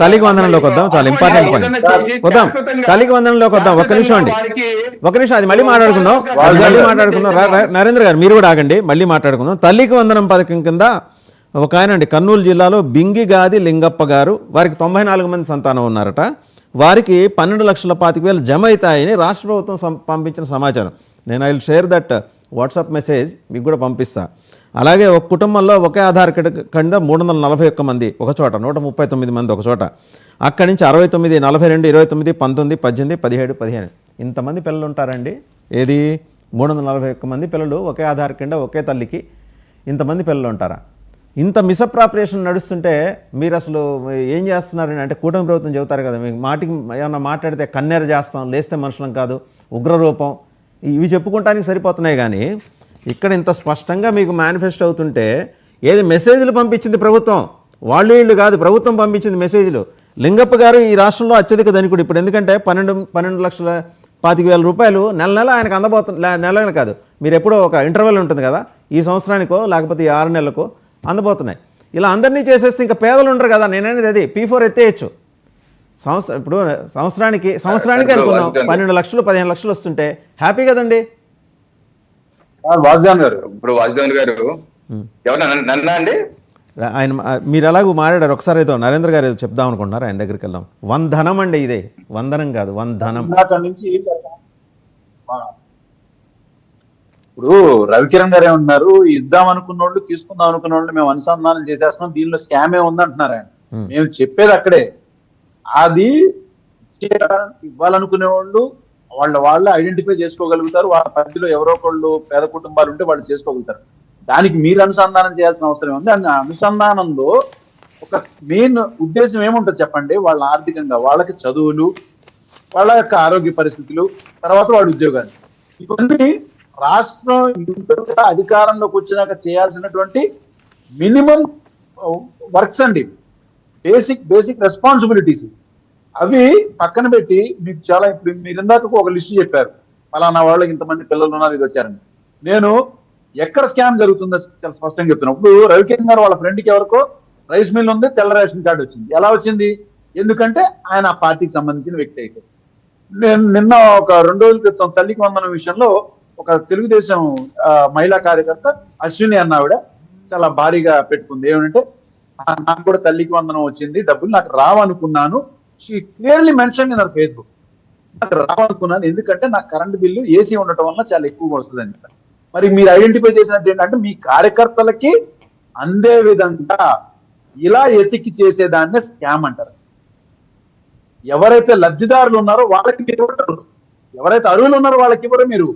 తల్లికి వందనంలోకి వద్దాం చాలా ఇంపార్టెంట్ పాయింట్ వద్దాం తల్లికి వందనంలోకి వద్దాం ఒక్క నిమిషం అండి. ఒక నిమిషం అది మళ్ళీ మాట్లాడుకుందాం మళ్ళీ మాట్లాడుకుందాం. నరేంద్ర గారు మీరు కూడా ఆగండి మళ్ళీ మాట్లాడుకుందాం. తల్లికి వందనం పథకం కింద ఒక ఆయన అండి కర్నూలు జిల్లాలో బింగిగాది లింగప్ప గారు వారికి తొంభై నాలుగు మంది సంతానం ఉన్నారట. వారికి పన్నెండు లక్షల పాతిక వేలు జమ అవుతాయని రాష్ట్ర ప్రభుత్వం పంపించిన సమాచారం. నేను I will share that WhatsApp message మీకు కూడా పంపిస్తా. అలాగే ఒక కుటుంబంలో ఒకే ఆధార్ కార్డు కింద మూడు వందల నలభై ఒక్క మంది ఒక చోట నూట ముప్పై తొమ్మిది మంది ఒక చోట. అక్కడి నుంచి అరవై తొమ్మిది నలభై రెండు ఇరవై తొమ్మిది పంతొమ్మిది పద్దెనిమిది పదిహేడు పదిహేను. ఇంతమంది పిల్లలు ఉంటారండి. ఏది? మూడు వందల నలభై ఒక్క మంది పిల్లలు ఒకే ఆధార్ కింద ఒకే తల్లికి ఇంతమంది పిల్లలు ఉంటారా? ఇంత మిసప్రాపరేషన్ నడుస్తుంటే మీరు అసలు ఏం చేస్తున్నారని అంటే కూటమి ప్రభుత్వం చెబుతారు కదా మీకు మాటికి ఏమన్నా మాట్లాడితే కన్నెర చేస్తాం లేస్తే మనుషులం కాదు ఉగ్రరూపం ఇవి చెప్పుకోవటానికి సరిపోతున్నాయి కానీ ఇక్కడ ఇంత స్పష్టంగా మీకు మేనిఫెస్టో అవుతుంటే ఏది మెసేజ్లు పంపించింది ప్రభుత్వం? వాళ్ళు వీళ్ళు కాదు ప్రభుత్వం పంపించింది మెసేజ్లు లింగప్ప గారు ఈ రాష్ట్రంలో అత్యధిక ధనికుడు ఇప్పుడు. ఎందుకంటే పన్నెండు పన్నెండు లక్షల పాతిక వేల రూపాయలు నెల నెల ఆయనకు అందబోతుంది నెల నెల కాదు. మీరు ఎప్పుడో ఒక ఇంటర్వెల్ ఉంటుంది కదా ఈ సంవత్సరానికో లేకపోతే ఈ ఆరు నెలలకో అందబోతున్నాయి. ఇలా అందరినీ చేసేస్తే ఇంకా పేదలు ఉండరు కదా నేనేది అది. పీ ఫోర్ ఎత్తేయచ్చు. సంవత్సరం ఇప్పుడు సంవత్సరానికి సంవత్సరానికి అనుకుందాం. పన్నెండు లక్షలు పదిహేను లక్షలు వస్తుంటే హ్యాపీ కదండి? వాసుదేవన్ గారు ఇప్పుడు వాసుదేవన్ గారు ఎవరు నన్ను- నన్నా అండి? ఆయన మీరు ఎలాగో మాట్లాడారు ఒకసారి ఏదో నరేంద్ర గారు ఏదో చెప్దాం అనుకుంటున్నారు ఆయన దగ్గరికి వెళ్దాం. వందనం అండి ఇదే. వందనం కాదు వందనం. ఇప్పుడు రవికిరణ్ గారు ఏమన్నారు ఇద్దాం అనుకున్న వాళ్ళు తీసుకుందాం అనుకున్న వాళ్ళు మేము అనుసంధానం చేసేస్తున్నాం దీనిలో స్కామ్ ఏ ఉంది అంటున్నారు ఆయన. మేము చెప్పేది అక్కడే. అది ఇవ్వాలనుకునే వాళ్ళు వాళ్ళ వాళ్ళు ఐడెంటిఫై చేసుకోగలుగుతారు వాళ్ళ పరిధిలో ఎవరో ఒకళ్ళు పేద కుటుంబాలు ఉంటే వాళ్ళు చేసుకోగలుగుతారు. దానికి మీరు అనుసంధానం చేయాల్సిన అవసరం ఉంది ఆ అనుసంధానంలో ఒక మెయిన్ ఉద్దేశం ఏముంటుంది చెప్పండి? వాళ్ళ ఆర్థికంగా వాళ్ళకి చదువులు వాళ్ళ యొక్క ఆరోగ్య పరిస్థితులు తర్వాత వాడి ఉద్యోగాలు. ఇవన్నీ రాష్ట్రం అధికారంలోకి వచ్చినాక చేయాల్సినటువంటి మినిమం వర్క్స్ అండి బేసిక్ బేసిక్ రెస్పాన్సిబిలిటీస్ అవి పక్కన పెట్టి మీకు చాలా ఇప్పుడు మీరు ఇందాక ఒక లిస్ట్ చెప్పారు. ఫలానా వాళ్ళకి ఇంతమంది పిల్లలు ఉన్నారు ఇది వచ్చారని. నేను ఎక్కడ స్కామ్ జరుగుతుందో చాలా స్పష్టంగా చెప్తున్నాను ఇప్పుడు రవికిరణ్ గారు వాళ్ళ ఫ్రెండ్కి ఎవరికో రైస్ మిల్ ఉంది తెల్ల రేషన్ కార్డు వచ్చింది. ఎలా వచ్చింది? ఎందుకంటే ఆయన ఆ పార్టీకి సంబంధించిన వ్యక్తి అయితే. నేను నిన్న ఒక రెండు రోజుల క్రితం తల్లికి వందనం విషయంలో ఒక తెలుగుదేశం మహిళా కార్యకర్త అశ్విని అన్నావిడ చాలా భారీగా పెట్టుకుంది. ఏమంటే నాకు కూడా తల్లికి వందనం వచ్చింది డబ్బులు నాకు రావనుకున్నాను. She clearly mention in Facebook నాకు రావనుకున్నాను ఎందుకంటే నాకు కరెంట్ బిల్లు ఏసీ ఉండటం వల్ల చాలా ఎక్కువగా వస్తుందని మరి మీరు ఐడెంటిఫై చేసినట్టు ఏంటంటే మీ కార్యకర్తలకి అందే విధంగా ఇలా ఎతికి చేసేదాన్నే స్కామ్ అంటారు. ఎవరైతే లబ్ధిదారులు ఉన్నారో వాళ్ళకి మీరు ఎవరైతే అరువులు ఉన్నారో వాళ్ళకి ఇవ్వరు మీరు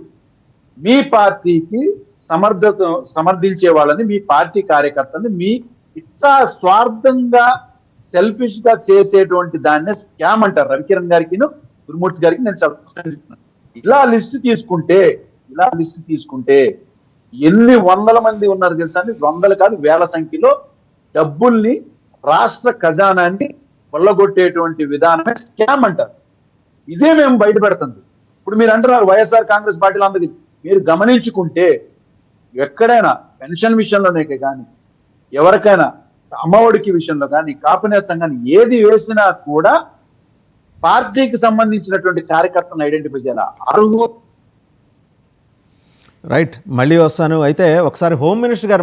మీ పార్టీకి సమర్థత సమర్థించే వాళ్ళని మీ పార్టీ కార్యకర్తని మీ ఇట్లా స్వార్థంగా సెల్ఫిష్గా చేసేటువంటి దాన్ని స్కామ్ అంటారు. రవికిరణ్ గారికి గురుమూర్తి గారికి నేను చెప్తున్నాను ఇలా లిస్ట్ తీసుకుంటే ఇలా లిస్ట్ తీసుకుంటే ఎన్ని వందల మంది ఉన్నారు తెలుసా అండి? వందలు కాదు వేల సంఖ్యలో డబ్బుల్ని రాష్ట్ర ఖజానాన్ని కొల్లగొట్టేటువంటి విధానమే స్కామ్ అంటారు. ఇదే మేము బయటపెడుతుంది. ఇప్పుడు మీరు అంటున్నారు వైఎస్ఆర్ కాంగ్రెస్ పార్టీలు అందరికి మీరు గమనించుకుంటే ఎక్కడైనా పెన్షన్ విషయంలోనే కానీ ఎవరికైనా అమ్మఒడికి విషయంలో కానీ కాపునేస్తం కానీ ఏది వేసినా కూడా పార్టీకి సంబంధించినటువంటి కార్యకర్తను ఐడెంటిఫై చేయాలి? అర్హు రైట్ మళ్ళీ వస్తాను. అయితే ఒకసారి హోమ్ మినిస్టర్ గారు